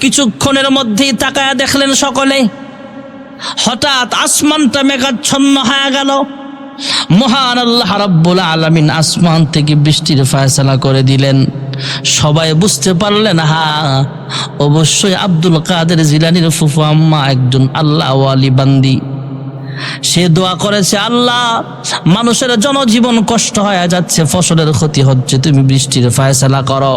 কিছুক্ষণের মধ্যেই তাকায়া দেখলেন সকলে। হঠাৎ আসমানটা মেঘাচ্ছন্ন হয়ে গেল। মহান আল্লাহ রাব্বুল আলামিন আসমান থেকে বৃষ্টির ফয়সালা করে দিলেন। সবাই বুঝতে পারলেন হা অবশ্যই আব্দুল কাদের জিলানির ফুফু আম্মা একজন আল্লাহ আলী বান্দি। সে দোয়া করেছে, আল্লাহ, মানুষের জনজীবন কষ্ট হয়ে যাচ্ছে, ফসলের ক্ষতি হচ্ছে, তুমি বৃষ্টির ফায়সালা করো।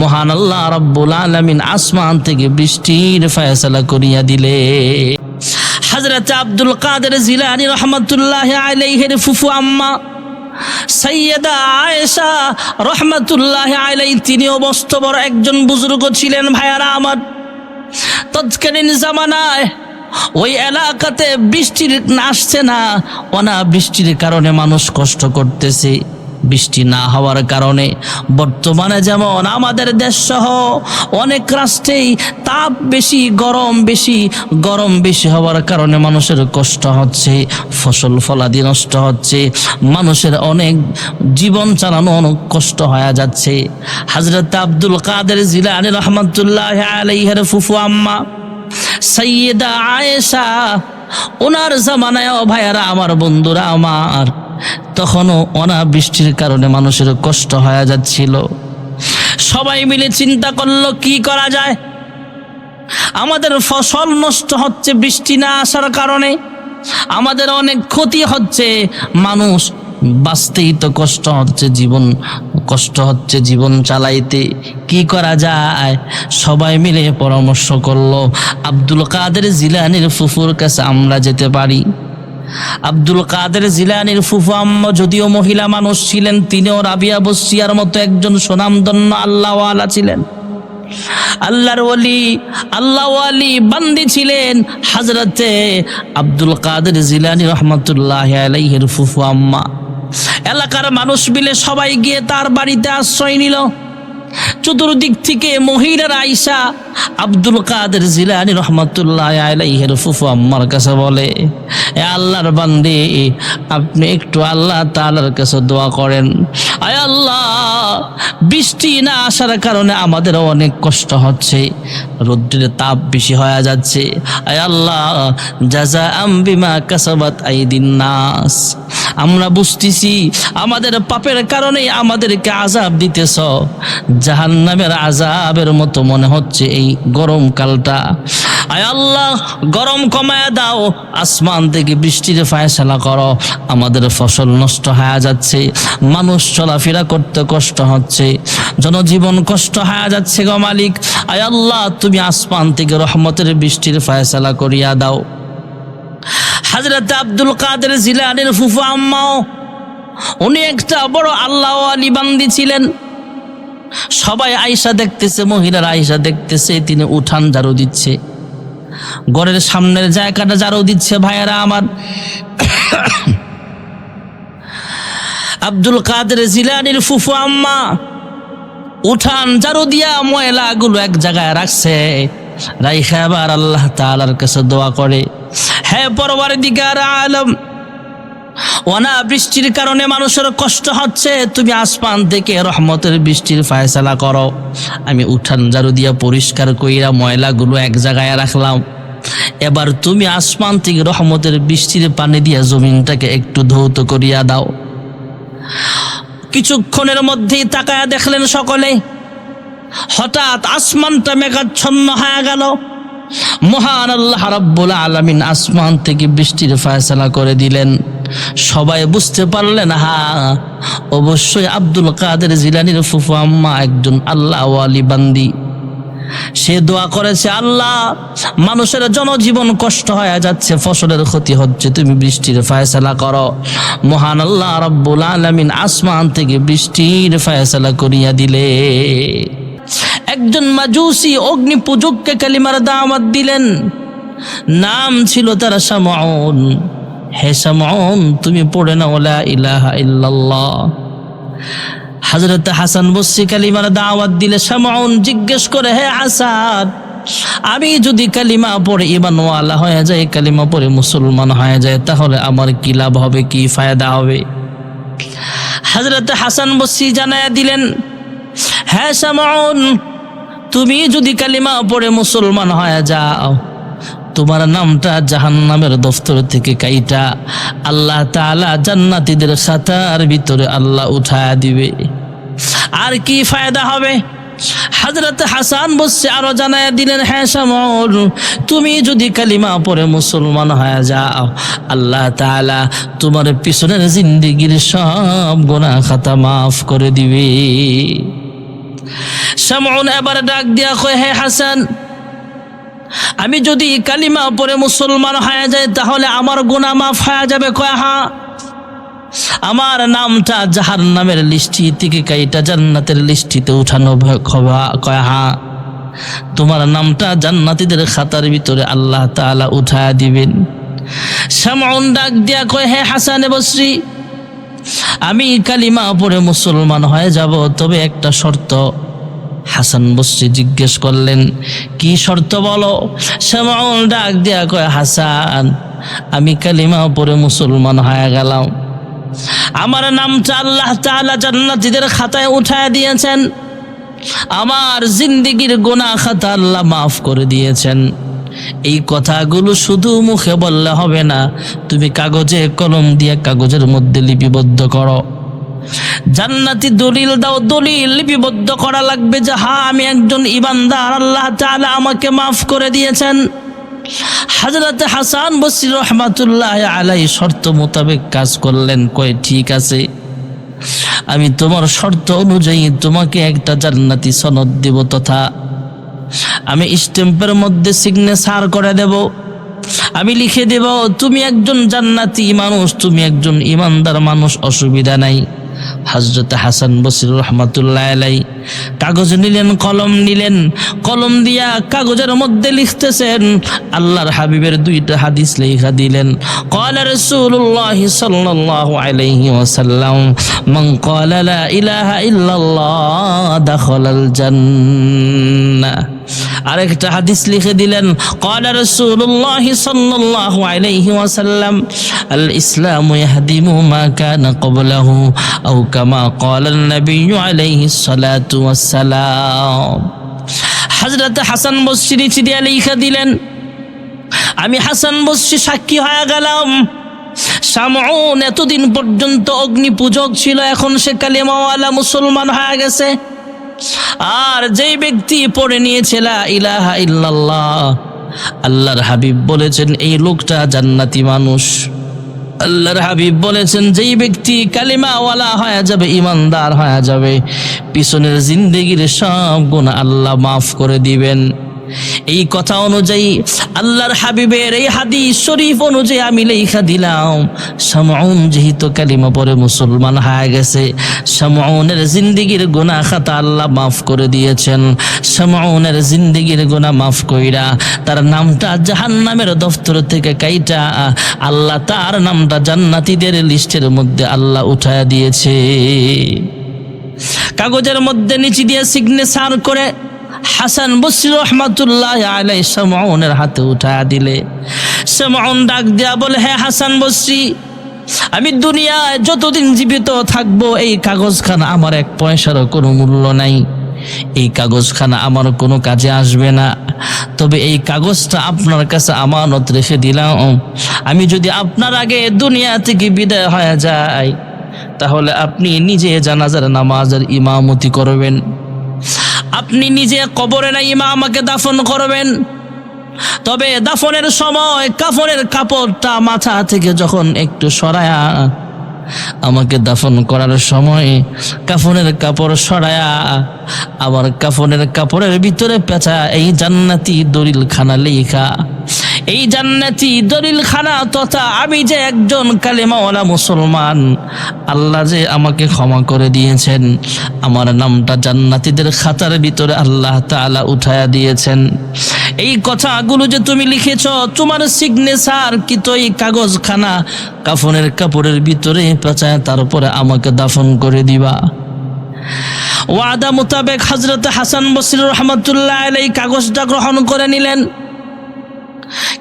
মহান আল্লাহ রব্বুল আলামিন আসমান থেকে বৃষ্টির ফায়সালা করিয়া দিলে। হজরত আব্দুল কাদের জিলানি রহমতুল্লাহ আলাইহের ফুফু আম্মা আয়েশা তিনিও বস্ত বড় একজন বুজুর্গ ছিলেন ভাইয়ারা আমার। তৎকালীন জামানায় ওই এলাকাতে বৃষ্টির আসছে না অনা বৃষ্টির কারণে মানুষ কষ্ট করতেছে। বৃষ্টি না হওয়ার কারণে বর্তমানে যেমন আমাদের দেশ সহ অনেক রাষ্ট্রেই তাপ বেশি, গরম বেশি গরম বেশি হওয়ার কারণে মানুষের কষ্ট হচ্ছে, ফসল ফলাদি নষ্ট হচ্ছে, মানুষের অনেক জীবন চালানো অনেক কষ্ট হয়ে যাচ্ছে। হাজরত আব্দুল কাদের জিলানি রহমতুল্লাহ আলাইহের ফুফু আম্মা সৈয়দা আয়েশা, ওনার জামানায় ভাইয়ারা আমার বন্ধুরা আমার। তখনও অনাবৃষ্টির কারণে মানুষের কষ্ট হয়ে যাচ্ছিল। সবাই মিলে চিন্তা করল, কি করা যায়? আমাদের ফসল নষ্ট হচ্ছে, বৃষ্টি না আসার কারণে। আমাদের অনেক ক্ষতি হচ্ছে। মানুষ বাঁচতেই তো কষ্ট হচ্ছে, জীবন, কষ্ট হচ্ছে, জীবন চালাইতে। কি করা যায়? সবাই মিলে পরামর্শ করল, আব্দুল কাদের জিলানির ফুফুর কাছে আমরা যেতে পারি। আব্দুল কাদের জিলানির ফুফু আম্মা যদিও মহিলা মানুষ ছিলেন, তিনিও রাবিয়া বসিয়ার মতো একজন সুনামধন্য আল্লাহওয়ালা ছিলেন। আল্লাহর ওলি আল্লাহ আলী বান্দি ছিলেন। হাজরতে আব্দুল কাদের জিলানি রহমতুল্লাহ আলাইহির ফুফু আম্মা এলাকার মানুষ মিলে সবাই গিয়ে তার বাড়িতে আশ্রয় নিল। চতুর্দিক থেকে মহিলার আইসা আব্দুল কাদের জিলানি রহমতুল্লাহ আলাইহের ফুফু আম্মার কাছে বলে, এ আল্লাহর বান্দি, আপনি একটু আল্লাহ তাআলার কাছে দোয়া করেন। আয় আল্লাহ, বৃষ্টি না আসার কারণে আমাদের অনেক কষ্ট হচ্ছে, রৌদ্রের তাপ বেশি হয়ে যাচ্ছে। আয় আল্লাহ জাজা আম্বিমা কাসাবাত আইদিন নাস। আমরা বুঝতেছি, আমাদের পাপের কারণে আমাদেরকে আজাব দিতেছ। জাহান নামের আজাবের মতো মনে হচ্ছে এই গরমকালটা আয় আল্লাহ, গরম কমায় দাও, আসমান থেকে বৃষ্টির ফায়সালা করো। আমাদের ফসল নষ্ট হয়ে যাচ্ছে, মানুষ চলাফেরা করতে কষ্ট হচ্ছে, জনজীবন কষ্ট হয়ে যাচ্ছে গো মালিক। আয় আল্লাহ, তুমি আসমান থেকে রহমতের বৃষ্টির ফায়সালা করিয়া দাও। হাজরত আব্দুল কাদের জিলানের ফুফু আম্মাও, উনি একটা বড় আল্লাহ আলী বান্দি ছিলেন। সবাই আয়সা দেখতেছে, মহিলার আয়সা দেখতেছে, তিনি উঠান ঝাড়ু দিচ্ছে। ঘরের সামনের জায়গাটা ঝাড়ু দিচ্ছে ভাইয়েরা আমার। আব্দুল কাদের জিলানির ফুফু আম্মা, উঠান ঝাড়ু দিয়া ময়লাগুলো এক জায়গায় রাখছে, রাইখা এবার আল্লাহ তাআলার কাছে দোয়া করে। হ্যাঁ পরবার দিকার আলম, অনা বৃষ্টির কারণে মানুষের কষ্ট হচ্ছে, তুমি আসমান থেকে রহমতের বৃষ্টির ফায়সালা করো। আমি উঠান ঝাড়ু দিয়া পরিষ্কার কইরা ময়লাগুলো এক জায়গায় রাখলাম। এবার তুমি আসমান থেকে রহমতের বৃষ্টির পানি দিয়া জমিনটাকে একটু ধৌত করিয়া দাও। কিছুক্ষণের মধ্যেই তাকায়া দেখলেন সকলে। হঠাৎ আসমানটা মেঘাচ্ছন্ন হয়ে গেল। মহান আল্লাহ রাব্বুল আলামিন আসমান থেকে বৃষ্টির ফায়সালা করে দিলেন। সবাই বুঝতে পারলেন হা অবশ্যই আব্দুল কাদের জিলানির ফুফু আম্মা একজন আল্লাহ ওয়ালি বান্দি। সে দোয়া করেছে, আল্লাহ, মানুষের জনজীবন কষ্ট হয়ে যাচ্ছে, ফসলের ক্ষতি হচ্ছে, তুমি বৃষ্টির ফায়সালা করো। মহান আল্লাহ রাব্বুল আলামিন আসমান থেকে বৃষ্টির ফায়সালা করিয়া দিলে। একজন মাজুসি অগ্নি পূজককে কালিমার দাওয়াত দিলেন। নাম ছিল তার সামাউন হে সামাউন তুমি পড়ে না ওলা ইলাহা ইল্লাল্লাহ। হজরত হাসান বসি কালিমার দাওয়াত দিলে সামাউন জিজ্ঞেস করে, হে হাসান আমি যদি কালিমা পড়ে ইমানওয়ালা হয়ে যায় কালিমা পড়ে মুসলমান হয়ে যায় তাহলে আমার কি লাভ হবে, কি ফায়দা হবে? হজরত হাসান বসি জানায় দিলেন হ্যাঁ সামাউন তুমি যদি কালিমা পড়ে মুসলমান হয়ে যাও, তোমার নামটা জাহান্নামের দফতর থেকে কাইটা। আল্লাহ তাআলা জান্নাতিদের খাতার ভিতরে আল্লাহ উঠায়া দিবে। আর কি ফায়দা হবে? হজরত হাসান বসছে আরও জানায় দিলেন হ্যাঁ সামর তুমি যদি কালিমা পরে মুসলমান হয়ে যাও, আল্লাহ তাআলা তোমার পিছনের জিন্দিগির সব গোনা খাতা মাফ করে দিবে। সামন এবার ডাক দিয়া কয়, হে হাসান, আমি যদি কালিমা পরে মুসলমান হয়ে যায় তাহলে আমার গুনাহ মাফ হয়ে যাবে কয় হ্যাঁ আমার নামটা জাহার নামের লিস্টি থেকে কাইটা জান্নাতের লিস্টিতে উঠানো কয় হ্যাঁ তোমার নামটা জান্নাতীদের খাতার ভিতরে আল্লাহ তাআলা উঠায়া দিবেন। সামন ডাক দিয়া কয়, হে হাসান বসরি আমি কালিমা পড়ে মুসলমান হয়ে যাব, তবে একটা শর্ত। হাসান বসরি জিজ্ঞেস করলেন, কি শর্ত বলো? শ্যামাউল ডাক দিয়া কয়, হাসান, আমি কালিমা পড়ে মুসলমান হয়ে গেলাম। আমার নামটা আল্লাহ তাআলা জান্নাতীদের খাতায় উঠায় দিয়েছেন। আমার জিন্দিগির গোনা খাতা আল্লাহ মাফ করে দিয়েছেন। এই কথাগুলো শুধু মুখে বললে হবে না, তুমি কাগজে কলম দিয়ে কাগজের মধ্যে লিপিবদ্ধ করো। জান্নাতি দলিল দাও, দলিল লিপিবদ্ধ করা লাগবে যে হ্যাঁ আমি একজন ইমানদার, আল্লাহ তাআলা আমাকে মাফ করে দিয়েছেন। হাজরত হাসান বসির রহমাতুল্লাহ আলাই শর্ত মোতাবেক কাজ করলেন, কয়, ঠিক আছে। আমি তোমার শর্ত অনুযায়ী তোমাকে একটা জান্নাতি সনদ দেব তথা আমি স্ট্যাম্পের মধ্যে সিগনেচার করে দেব। আমি লিখে দেব, তুমি একজন জান্নাতি মানুষ, তুমি একজন ইমানদার মানুষ, অসুবিধা নাই। হজরত হাসান বসির রহমতুল্লাহ আলাই কাগজ নিলেন, কলম নিলেন, কলম দিয়া কাগজের মধ্যে লিখতেছেন। আল্লাহর হাবিবের দুইটা হাদিস লেখা দিলেন কলার রসুল্লাহ সাল্লাহ আলাইহি ওয়াসাল্লাম মং কলা ইলাহা ইল্লাল্লাহ দাখলাল জান্না আরেকটা হাদিস লিখে দিলেন, কলা রসুল্লাহ সাল্লাহ আলাইহি ওয়াসাল্লাম আল ইসলাম ইয়াহদিমু মা কানা ক্বাবলাহু আও কামা ক্বালা নবী আলাইহি সালাতু ওয়াসসালাম। হযরত হাসান বসরি চিদিয়া লিখে দিলেন, আমি হাসান বসরি সাক্ষী হয়ে গেলাম। সামউন, এতদিন পর্যন্ত অগ্নি পূজক ছিল, এখন সে কালিমাওয়ালা মুসলমান হয়ে গেছে। আর যেই ব্যক্তি পড়ে নিয়েছে ইলাহা ইল্লাল্লাহ। আল্লাহর হাবিব বলেছেন, এই লোকটা জান্নাতি মানুষ। আল্লাহর হাবিব বলেছেন, যেই ব্যক্তি কালিমাওয়ালা হয়ে যাবে, ইমানদার হয়ে যাবে, পিছনের জিন্দগির সব গুণ আল্লাহ মাফ করে দিবেন। এই কথা অনুযায়ী আল্লাহর হাবিবের এই হাদিস শরীফ অনুযায়ী আমি লেখা দিলাম শামউন যেহেতু কালিমা পরে মুসলমান হয়ে গেছে শামউনের জিন্দিগির গুনাহ খাতা আল্লাহ মাফ করে দিয়েছেন শামউনের জিন্দিগির গুনাহ মাফ কইরা তার নামটা জাহান্নামের দফতর থেকে কাইটা, আল্লাহ তার নামটা জান্নাতীদের লিস্টের মধ্যে আল্লাহ উঠায়া দিয়েছে। কাগজের মধ্যে নিচে দিয়ে সিগনেচার করে হাসান বসির রহমাতুল্লাহ আলাই সামনের হাতে উঠা দিলে। সামন ডাক দেয়া বলে হ্যাঁ হাসান বসরি, আমি দুনিয়ায় যতদিন জীবিত থাকব, এই কাগজখানা আমার এক পয়সারও কোনো মূল্য নাই। এই কাগজখানা আমার কোনো কাজে আসবে না। তবে এই কাগজটা আপনার কাছে আমানত রেখে দিলাম। আমি যদি আপনার আগে দুনিয়া থেকে বিদায় হয়ে যায় তাহলে আপনি নিজে জানাজার নামাজের ইমামতি করবেন। আপনি নিজে কবরে না ইমা আমাকে দাফন করবেন। তবে দাফনের সময় কাফনের কাপড়টা মাথা থেকে যখন একটু সরায়া আমাকে দাফন করার সময় কাফনের কাপড় সরায়া আমার কাফনের কাপড়ের ভিতরে পেঁচা, এই জান্নাতি দলিল খানা লেখা এই জান্নাতি দলিল খানা তথা আমি যে একজন কালেমাওয়ালা মুসলমান, আল্লাহ যে আমাকে ক্ষমা করে দিয়েছেন। আমার নামটা জান্নাতীদের খাতার ভিতরে আল্লাহ তাআলা উঠায়া দিয়েছেন। এই কথাগুলো যে তুমি লিখেছ, তোমার সিগনেচার কি তো এই কাগজখানা, কাফনের কাপড়ের ভিতরে পেঁচায় তারপরে আমাকে দাফন করে দিবা। ওয়াদা মোতাবেক হজরত হাসান বসির রহমতুল্লাহ এই কাগজটা গ্রহণ করে নিলেন।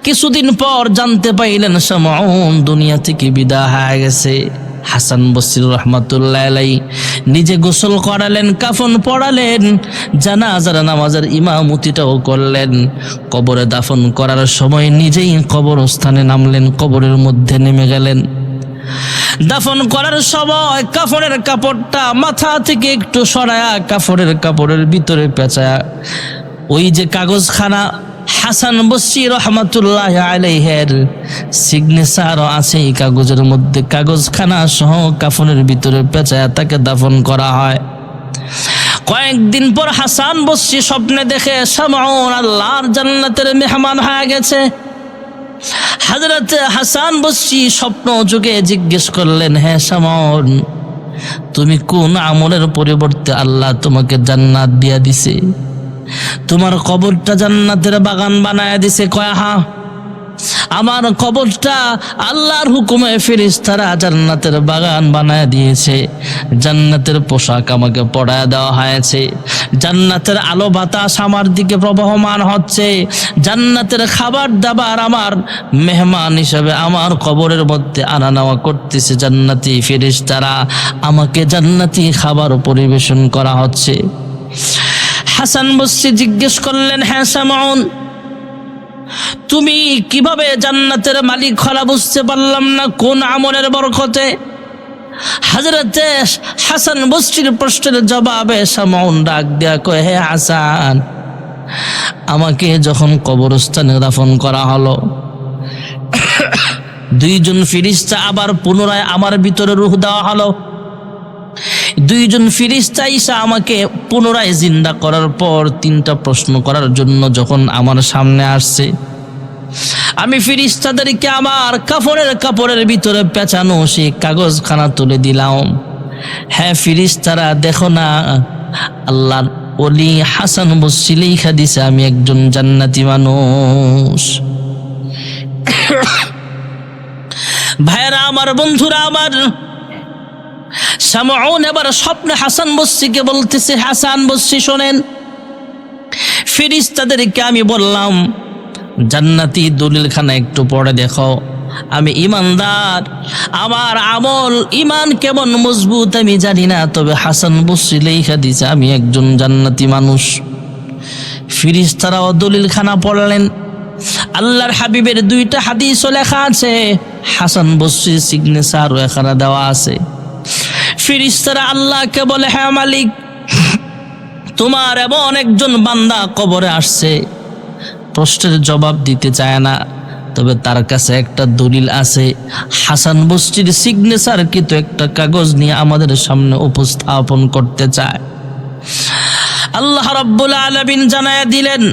কিছুদিন পর জানতে পাইলেন সামউন দুনিয়া থেকে বিদা হয়ে গেছে। হাসান বসির রহমাতুল্লাহ আলাই নিজে গোসল করালেন, কাফন পড়ালেন জানাজার নামাজের ইমামতিটাও করলেন। কবরে দাফন করার সময় নিজেই কবরস্থানে নামলেন, কবরের মধ্যে নেমে গেলেন। দাফন করার সময় কাফনের কাপড়টা মাথা থেকে একটু সরায়া কাফনের কাপড়ের ভিতরে পেঁচায়া, ওই যে কাগজখানা হাসান বসি রহমাতুল্লাহ আলাইহের সিগনেচারও আছে এই কাগজের মধ্যে। কাগজখানা সহ কাফনের ভিতরে পেঁচায়া তাকে দাফন করা হয়। কয়েকদিন পর হাসান বসি স্বপ্নে দেখে, সামাউন আল্লাহর জান্নাতের মেহমান হয়ে গেছে। হাজরত হাসান বসি স্বপ্ন যুগে জিজ্ঞেস করলেন হ্যাঁ সামন তুমি কোন আমলের পরিবর্তে আল্লাহ তোমাকে জান্নাত দিয়া দিছে? তোমার কবরটা জান্নাতের বাগান বানায় দিছে, কয়া হা আমার কবরটা আল্লাহর হুকুমে ফেরিস্তারা জান্নাতের বাগান বানায় দিয়েছে। জান্নাতের পোশাক আমাকে পড়ায় দেওয়া হয়েছে। জান্নাতের আলো বাতাস আমার দিকে প্রবহমান হচ্ছে। জান্নাতের খাবার দাবার আমার মেহমান হিসাবে আমার কবরের মধ্যে আনা নেওয়া করতেছে জান্নাতি ফেরিস্তারা আমাকে জান্নাতি খাবার পরিবেশন করা হচ্ছে। হাসান বসি জিজ্ঞেস করলেন হ্যাঁ সামন তুমি কীভাবে জান্নাতের মালিক হলা বুঝতে পারলাম না? কোন আমলের বরকতে? হাজরতে হাসান বস্তির প্রশ্নের জবাবে সামাউন ডাক দেয়া কয়ে, হে হাসান, আমাকে যখন কবরস্থানে দাফন করা হলো, দুইজন ফিরিস্তা আবার পুনরায় আমার ভিতরে রুহ দেওয়া হলো। দুইজন ফিরিস্তা ইসা আমাকে পুনরায় জিন্দা করার পর তিনটা প্রশ্ন করার জন্য যখন আমার সামনে আসছে, আমি ফিরিস্তাদেরকে আমার কাপড়ের কাপড়ের ভিতরে পেঁচানো সে কাগজখানা তুলে দিলাম। হ্যাঁ ফিরিস্তারা, দেখো না আল্লাহ অলি হাসান বসি লেখা দিছে আমি একজন জান্নাতি মানুষ। ভাইরা আমার বন্ধুরা, আমার সামাউন, এবার স্বপ্নে হাসান বস্সিকে বলতেছে, হাসান বস্সি শোনেন ফিরিস্তাদেরকে আমি বললাম, জান্নাতি দলিল খানা একটু পড়ে দেখো। আমি ইমানদার, আমার আমল ইমান কেমন মজবুত আমি জানি না, তবে হাসান বসরি লেখা দিছে আমি একজন জান্নাতি মানুষ। ফিরিস্তারাও দলিল খানা পড়লেন। আল্লাহর হাবিবের দুইটা হাদিসও লেখা আছে, হাসান বসরির সিগনেচারও এখানে দেওয়া আছে। ফিরিস্তারা আল্লাহকে বলে হ্যাঁ মালিক, তোমার এমন একজন বান্দা কবরে আসছে। প্রশ্নের জবাব দিতে চায় না, তবে তার কাছে একটা দলিল আছে। হাসান বস্তির সিগনেচার কিন্তু একটা কাগজ নিয়ে আমাদের সামনে উপস্থাপন করতে চায়। আল্লাহ রাব্বুল আলামিন জানায় দিলেন,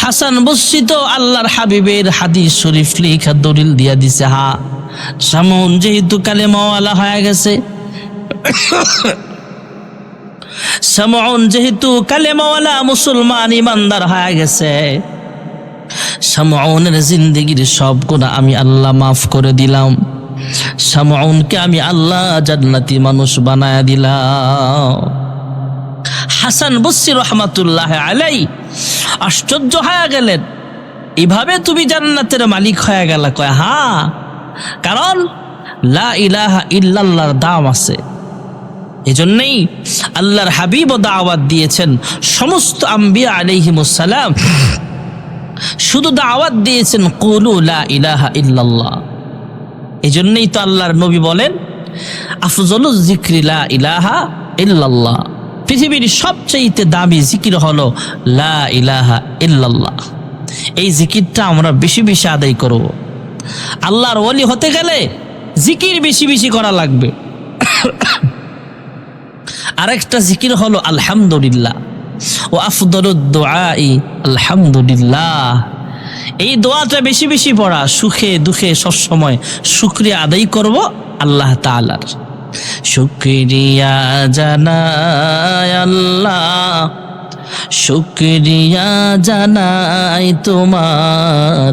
হাসান বস্তি তো আল্লাহর হাবিবের হাদিস শরীফ লিখা দলিল দিয়া দিছে, হা। সামন যেহেতু কালে কালেমাওয়ালা হয়ে গেছে সামন যেহেতু কালেমাওয়ালা মুসলমান ইমানদার হয়ে গেছে সামনের জিন্দগির সব গুণা আমি আল্লাহ মাফ করে দিলাম। সামউনকে আমি আল্লাহ জান্নাতি মানুষ বানায় দিলাম। হাসান বসি রহমাতুল্লাহ আলাই আশ্চর্য হয়ে গেলেন, এভাবে তুমি জান্নাতের মালিক হয়ে গেল কয় হা কারণ লা ইলাহা ইল্লাল্লাহর দাম আছে। এজন্যই আল্লাহর হাবিব দাওয়াত দিয়েছেন সমস্ত আম্বিয়া আলাইহিমুসালাম শুধু দাওয়াত দিয়েছেন লা ইলাহা ইল্লাল্লাহ। এজন্যই তো আল্লাহর নবী বলেন, আফজলু জিক্রি লা ইলাহা ইল্লাল্লাহ। পৃথিবীর সবচাইতে দামি জিকির হলো লা ইলাহা ইল্লাল্লাহ। এই জিকিরটা আমরা বেশি বেশি আদায় করব। আল্লাহর ওলি হতে গেলে জিকির বেশি বেশি করা লাগবে। আরেকটা জিকির হলো আলহামদুলিল্লাহ। ও আফদলুদ্দোয়াই আলহামদুলিল্লাহ। এই দোয়াটা বেশি বেশি পড়া, সুখে দুঃখে সবসময় শুক্রিয়া আদায় করব আল্লাহ তালার শুক্রিয়া জানায় আল্লাহ, শুক্রিয়া জানাই তোমার।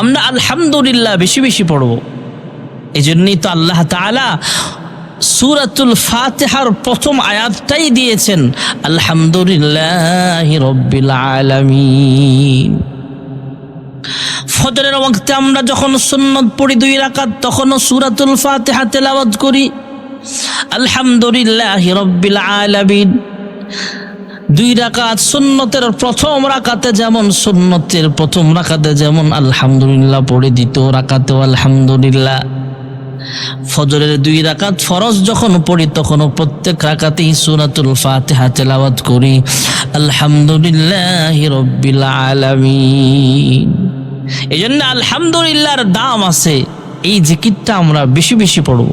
আমরা আলহামদুলিল্লাহ বেশি বেশি পড়ব। এই জন্যই তো আল্লাহ তাআলা সুরাতুল ফাতেহার প্রথম আয়াতটাই দিয়েছেন, আলহামদুলিল্লাহ রব্বিল আলামিন। ফজরের ওয়াক্তে আমরা যখন সুন্নত পড়ি দুই রাকাত, তখনও সুরাতুল ফাতিহা তেলাওয়াত করি, আলহামদুলিল্লাহ রব্বিল আলামিন। দুই রাকাত সুন্নতের প্রথম রাকাতে যেমন সুন্নতের প্রথম রাকাতে যেমন আলহামদুলিল্লাহ পড়ে, দ্বিতীয় রাকাতেও আলহামদুলিল্লাহ। ফজরের দুই রাকাত ফরজ যখন পড়ি, তখনও প্রত্যেক রাকাতেই সুরাতুল ফাতিহা তেলাওয়াত করি। আলহামদুলিল্লাহ রব্বিল আলামিন। এই জন্য আলহামদুলিল্লাহর দাম আছে, এই জিকিরটা আমরা বেশি বেশি পড়ব।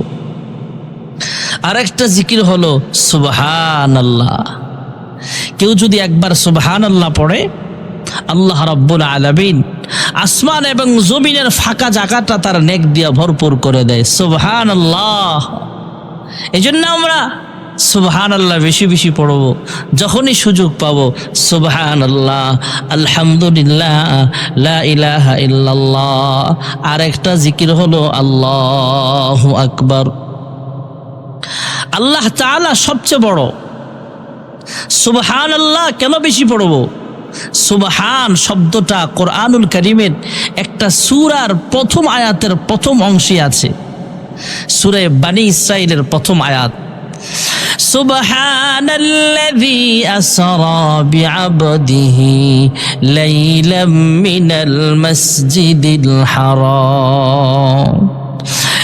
আরেকটা জিকির হলো সুবহান আল্লাহ কেউ যদি একবার সুবহান আল্লাহ পড়ে, আল্লাহ রব্বুল আলামিন আসমান এবং জমিনের ফাঁকা জায়গাটা তার নেক দিয়া ভরপুর করে দেয়। সুবহান আল্লাহ এই জন্য আমরা সুবহান আল্লাহ বেশি বেশি পড়ব, যখনই সুযোগ পাবো সুবহান আল্লাহ আলহামদুলিল্লাহ, লা ইলাহা আর একটা জিকির হলো আল্লাহ আকবার। আল্লাহ তাআলা সবচেয়ে বড় সুবহান আল্লাহ কেন বেশি পড়ব সুবহান শব্দটা কোরআনুল করিমের একটা সুরার প্রথম আয়াতের প্রথম অংশে আছে সুরে বানি ইসরাইলের প্রথম আয়াত سبحان الذي أسرى بعبده ليلا من المسجد الحرام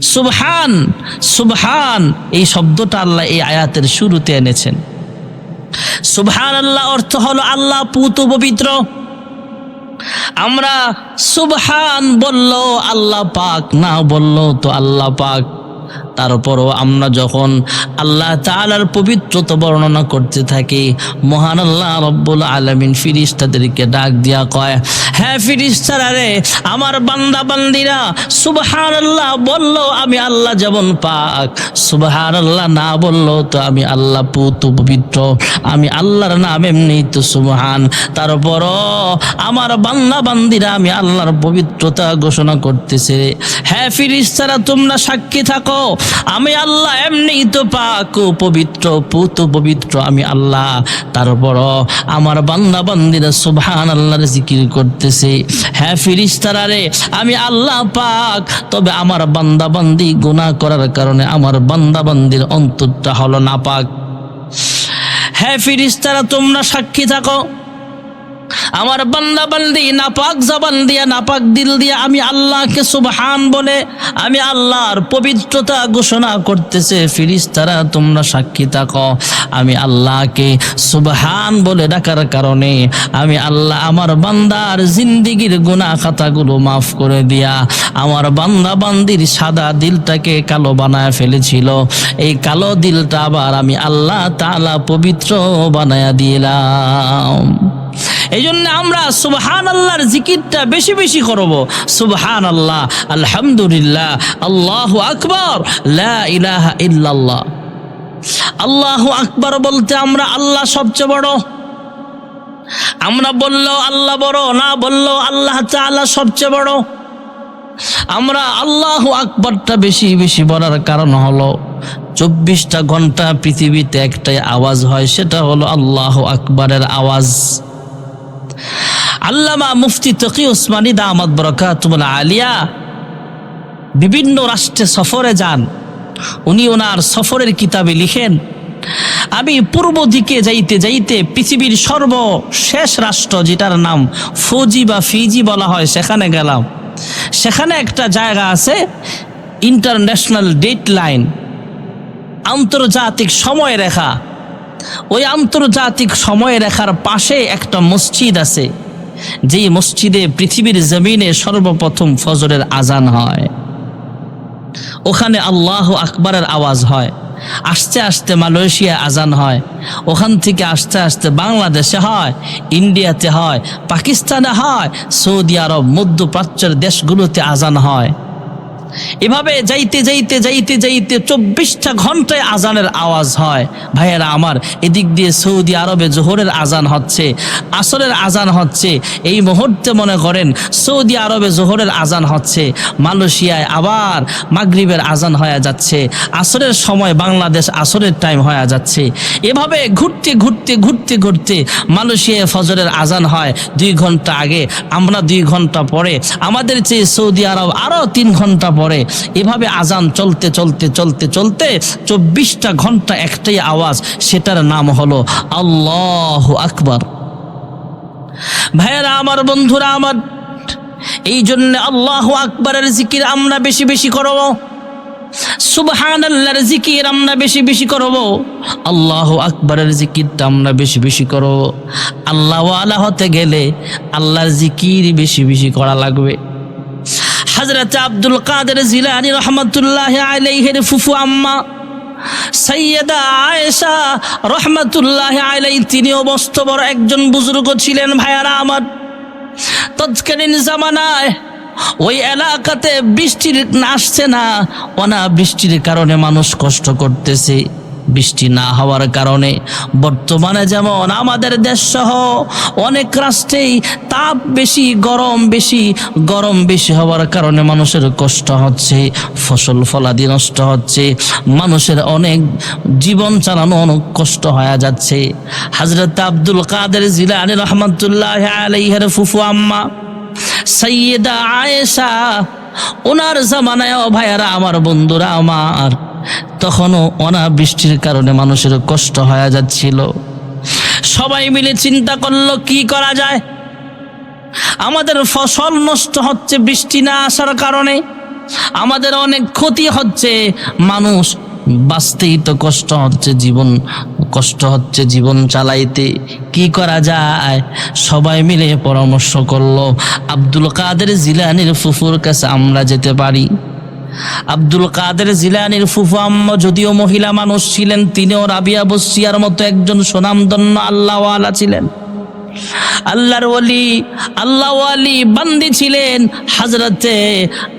সুবহান সুবহান, এই শব্দটা আল্লাহ এই আয়াতের শুরুতে এনেছেন। সুবহান আল্লাহ অর্থ হলো আল্লাহ পুত পবিত্র। আমরা সুবহান বলল আল্লাহ পাক, না বলল তো আল্লাহ পাক। তারপরও আমরা যখন আল্লাহ তাআলার পবিত্রতা বর্ণনা করতে থাকি, মহান আল্লাহ রব্বুল আলামিন ফিরিস্তাদেরকে ডাক দিয়া কয় হ্যাঁ ফিরিস্তারা রে, আমার বান্দা বান্দিরা সুবহান আল্লাহ বলল আমি আল্লাহ যেমন পাক সুবহান আল্লাহ না বলল তো আমি আল্লাহ পুত পবিত্র, আমি আল্লাহর নাম এমনি তো সুবহান। তারপরও আমার বান্দা বান্দিরা আমি আল্লাহর পবিত্রতা ঘোষণা করতেছে হ্যাঁ ফিরিস্তারা, তোমরা সাক্ষী থাকো আমি আল্লাহ এমনি তো পাক পবিত্র, পুত পবিত্র। আমি আল্লাহ তারপর আমার বান্দা বান্দিরা সুবহান আল্লাহর জিকির করতেছে। হ্যাঁ ফিরিস্তারা রে, আমি আল্লাহ পাক, তবে আমার বান্দা বান্দি গুনাহ করার কারণে আমার বান্দা বান্দির অন্তরটা হলো না পাক হ্যাঁ ফিরিস্তারা, তোমরা সাক্ষী থাকো। আমার বান্দা বান্দি, নাপাক জবান দিয়া, নাপাক দিল দিয়া আমি আল্লাহকে সুবহান বলে আমি আল্লাহর পবিত্রতা ঘোষণা করতেছে, ফিরিস্তারা তোমরা সাক্ষী থাকো। আমি আল্লাহকে সুবহান বলে ডাকার কারণে আমি আল্লাহ আমার বান্দার জিন্দিগির গুনাহ খাতাগুলো মাফ করে দিয়া আমার বান্দা বান্দির সাদা দিলটাকে কালো বানায় ফেলেছিল। এই কালো দিলটা আবার আমি আল্লাহ তালা পবিত্র বানায়া দিলাম। এই জন্য আমরা সুবহান আল্লাহর জিকিরটা বেশি বেশি করব। সুবহান আল্লাহ আলহামদুলিল্লাহ, আল্লাহ আকবর, লা ইলাহা ইল্লাল্লাহ। আল্লাহ আকবর বলতে আমরা আল্লাহ সবচেয়ে বড়। আমরা বললেও আল্লাহ বড়, না বললেও আল্লাহ তাআলা সবচেয়ে বড়। আমরা আল্লাহ আকবরটা বেশি বেশি বলার কারণ হলো, চব্বিশটা ঘণ্টা পৃথিবীতে একটাই আওয়াজ হয়, সেটা হলো আল্লাহ আকবরের আওয়াজ। আল্লামা মুফতি তকি ওসমানী দামাদ বরকাতুল আলিয়া বিভিন্ন রাষ্ট্রে সফরে যান। উনি ওনার সফরের কিতাবে লিখেন, আমি পূর্ব দিকে যাইতে যাইতে পৃথিবীর সর্বশেষ রাষ্ট্র যেটার নাম ফৌজি বা ফিজি বলা হয়, সেখানে গেলাম। সেখানে একটা জায়গা আছে, ইন্টারন্যাশনাল ডেট লাইন আন্তর্জাতিক সময় রেখা। ওই আন্তর্জাতিক সময় রেখার পাশে একটা মসজিদ আছে, যেই মসজিদে পৃথিবীর জমিনে সর্বপ্রথম ফজরের আজান হয়। ওখানে আল্লাহ আকবরের আওয়াজ হয়, আস্তে আস্তে মালয়েশিয়া আজান হয়, ওখান থেকে আস্তে আস্তে বাংলাদেশে হয়, ইন্ডিয়াতে হয়, পাকিস্তানে হয়, সৌদি আরব মধ্যপ্রাচ্যের দেশগুলোতে আজান হয়। এভাবে যাইতে যাইতে যাইতে যাইতে চব্বিশটা ঘন্টায় আজানের আওয়াজ হয়। ভাইয়েরা আমার, এদিক দিয়ে সৌদি আরবে জোহরের আজান হচ্ছে, আসরের আজান হচ্ছে, এই মুহূর্তে মনে করেন সৌদি আরবে জোহরের আজান হচ্ছে, মালয়েশিয়ায় আবার মাগরিবের আজান হয়ে যাচ্ছে, আসরের সময় বাংলাদেশ আসরের টাইম হয়ে যাচ্ছে। এভাবে ঘুরতে ঘুরতে ঘুরতে ঘুরতে মালয়েশিয়ায় ফজরের আজান হয়, দুই ঘণ্টা আগে, আমরা দুই ঘণ্টা পরে, আমাদের চেয়ে সৌদি আরব আরও তিন ঘণ্টা পরে এভাবে আজান চলতে চলতে চলতে চলতে চব্বিশটা ঘণ্টা একটাই আওয়াজ, সেটার নাম হলো আল্লাহ আকবর। ভাইয়েরা, আমার বন্ধুরা, আমার এই জন্য আল্লাহ আকবরের জিকির আমরা বেশি বেশি করব। সুবহান জিকির আমরা বেশি বেশি করব। আল্লাহ আকবরের জিকিরটা আমরা বেশি বেশি করব। আল্লাহ আল্লাহ হতে গেলে আল্লাহর জিকির বেশি বেশি করা লাগবে। হজরত আব্দুল কাদের জিলানি রহমতুল্লাহ আলাইহের ফুফু আম্মা সৈয়দা আয়েশা রহমতুল্লাহ আলাই তিনিও বস্ত বড় একজন বুজুর্গ ছিলেন ভাইয়ারা আমার। তৎকালীন জামানায় ওই এলাকাতে বৃষ্টির আসছে না অনা বৃষ্টির কারণে মানুষ কষ্ট করতেছে। বৃষ্টি না হওয়ার কারণে বর্তমানে যেমন আমাদের দেশ সহ অনেক রাষ্ট্রেই তাপ বেশি, গরম বেশি গরম বেশি হওয়ার কারণে মানুষের কষ্ট হচ্ছে, ফসল ফলাদি নষ্ট হচ্ছে, মানুষের অনেক জীবন চালানো অনেক কষ্ট হয়ে যাচ্ছে। হাজরত আব্দুল কাদের জিলানি রহমতুল্লাহ আলাইহের ফুফু আম্মা সৈয়দা আয়েশা ওনার জামানায় ভাইয়ারা, আমার বন্ধুরা, আমার। তখনও অনাবৃষ্টির কারণে মানুষের কষ্ট হয়ে যাচ্ছিল। সবাই মিলে চিন্তা করল, কি করা যায়? আমাদের ফসল নষ্ট হচ্ছে, বৃষ্টি না আসার কারণে। আমাদের অনেক ক্ষতি হচ্ছে, মানুষ বাঁচতেই তো কষ্ট হচ্ছে জীবন, কষ্ট হচ্ছে জীবন চালাইতে। কি করা যায়? সবাই মিলে পরামর্শ করল, আব্দুল কাদের জিলানির ফুফুর কাছে আমরা যেতে পারি। আব্দুল কাদের জিলানির ফুফু আম্মা যদিও মহিলা মানুষ ছিলেন, তিনিও রাবিয়া বসিয়ার মতো একজন সুনামধন্য আল্লাহওয়ালা ছিলেন। আল্লাহর ওলি আল্লাহ আলী বান্দি ছিলেন হাজরতে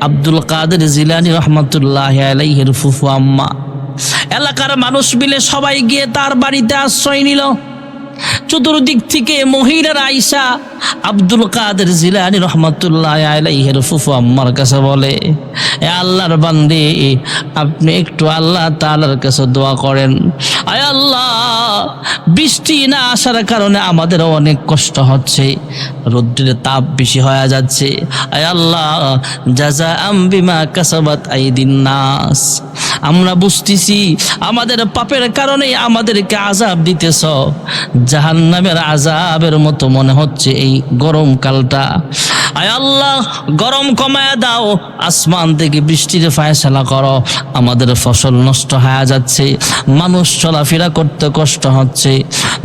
আব্দুল কাদের জিলানি রহমতুল্লাহ আলাইহের ফুফু আম্মা। এলাকার মানুষ মিলে সবাই গিয়ে তার বাড়িতে আশ্রয় নিল। চতুর্দিক থেকে মহিলার আইসা আব্দুল কাদের জিলানি রহমতুল্লাহ আলাইহের ফুফু আম্মার কাছে বলে, এ আল্লাহর বান্দি, আপনি একটু আল্লাহ তাআলার কাছে দোয়া করেন। আয় আল্লাহ, বৃষ্টি না আসার কারণে আমাদের অনেক কষ্ট হচ্ছে, রৌদ্রের তাপ বেশি হয়ে যাচ্ছে। আয় আল্লাহ যা জাজা আম্বিমা কাসাবাত আইদিন নাস। আমরা বুঝতেছি, আমাদের পাপের কারণেই আমাদেরকে আজাব দিতেছ। জাহান নামের আজাবের মতো মনে হচ্ছে এই গরমকালটা আয় আল্লাহ, গরম কমায় দাও, আসমান থেকে বৃষ্টির ফায়সালা করো। আমাদের ফসল নষ্ট হয়ে যাচ্ছে, মানুষ চলাফেরা করতে কষ্ট হচ্ছে,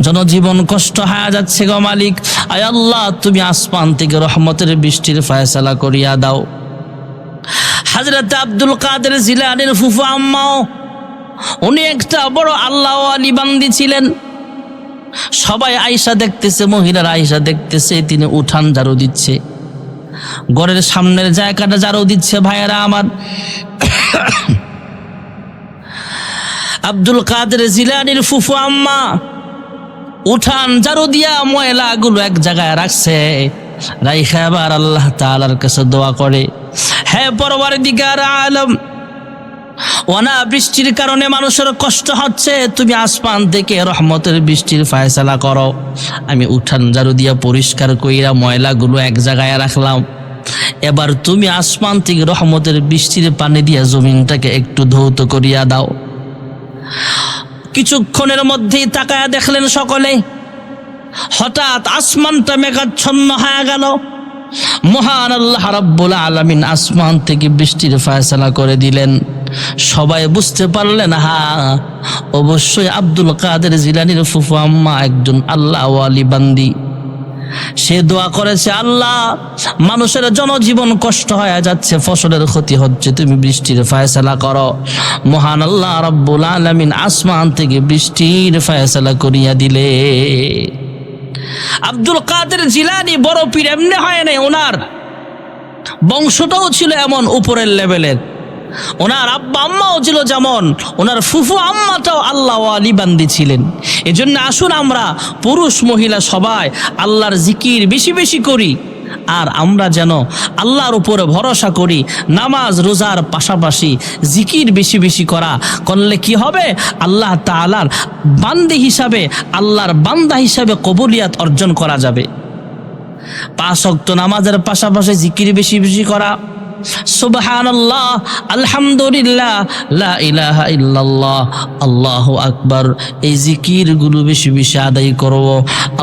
জনজীবন কষ্ট হয়ে যাচ্ছে গো মালিক। আয় আল্লাহ, তুমি আসমান থেকে রহমতের বৃষ্টির ফায়সালা করিয়া দাও। হাজরত আব্দুল কাদের জিলানির ফুফু আম্মাও, উনি একটা বড় আল্লাহ আলী বান্দি ছিলেন। সবাই আয়সা দেখতেছে, মহিলার আয়সা দেখতেছে, তিনি উঠান ঝাড়ু দিচ্ছে। ঘরের সামনের জায়গাটা ঝাড়ু দিচ্ছে ভাইয়েরা আমার। আব্দুল কাদের জিলানির ফুফু আম্মা, উঠান ঝাড়ু দিয়া ময়লাগুলো এক জায়গায় রাখছে, রাইখা আবার আল্লাহ তাআলার কাছে দোয়া করে। হ্যাঁ পরবার দিকার আলম অনা বৃষ্টির কারণে মানুষের কষ্ট হচ্ছে, তুমি আসমান থেকে রহমতের বৃষ্টির ফায়সালা করো। আমি উঠান ঝাড়ু দিয়া পরিষ্কার কইরা ময়লাগুলো এক জায়গায় রাখলাম। এবার তুমি আসমান থেকে রহমতের বৃষ্টির পানি দিয়া জমিনটাকে একটু ধৌত করিয়া দাও। কিছুক্ষণের মধ্যেই তাকায়া দেখলেন সকলে। হঠাৎ আসমানটা মেঘাচ্ছন্ন হয়ে গেল। মহান আল্লাহ রাব্বুল আলামিন আসমান থেকে বৃষ্টির ফায়সালা করে দিলেন। সবাই বুঝতে পারলেন হা অবশ্যই আব্দুল কাদের জিলানির ফুফু আম্মা একজন আল্লাহ ওয়ালি বান্দি। সে দোয়া করেছে, আল্লাহ, মানুষের জনজীবন কষ্ট হয়ে যাচ্ছে, ফসলের ক্ষতি হচ্ছে, তুমি বৃষ্টির ফায়সালা করো। মহান আল্লাহ রব্বুল আলামিন আসমান থেকে বৃষ্টির ফায়সালা করিয়া দিলে। আব্দুল কাদের জিলানি বড় পীর এমনি হয় নাই, ওনার বংশটাও ছিল এমন উপরের লেভেলের। ওনার আব্বা আম্মাও ছিল যেমন, ওনার ফুফু আম্মাটাও আল্লাহ আলী বান্দি ছিলেন। এজন্য আসুন আমরা পুরুষ মহিলা সবাই আল্লাহর জিকির বেশি বেশি করি। আর আমরা যেন আল্লাহর উপরে ভরসা করি, নামাজ, রোজার পাশাপাশি জিকির বেশি বেশি করা, করলে কি হবে? আল্লাহ তালার বান্দি হিসাবে, আল্লাহর বান্দা হিসাবে কবুলিয়াত অর্জন করা যাবে। পাঁচ নামাজের পাশাপাশি জিকির বেশি বেশি করা সুবহানাল্লাহ, আলহামদুলিল্লাহ, লা ইলাহা ইল্লাল্লাহ, আল্লাহু আকবার। এই জিকিরগুলো বেশি বেশি আদায় করব।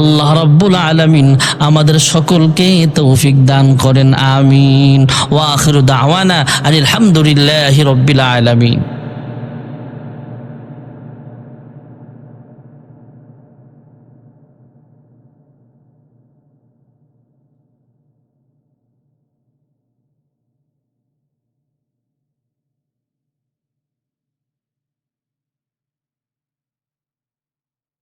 আল্লাহ রাব্বুল আলামিন আমাদের সকলকে তৌফিক দান করেন, আমিন। ওয়া আখিরু দাওয়ানা আলহামদুলিল্লাহি রাব্বিল আলামিন।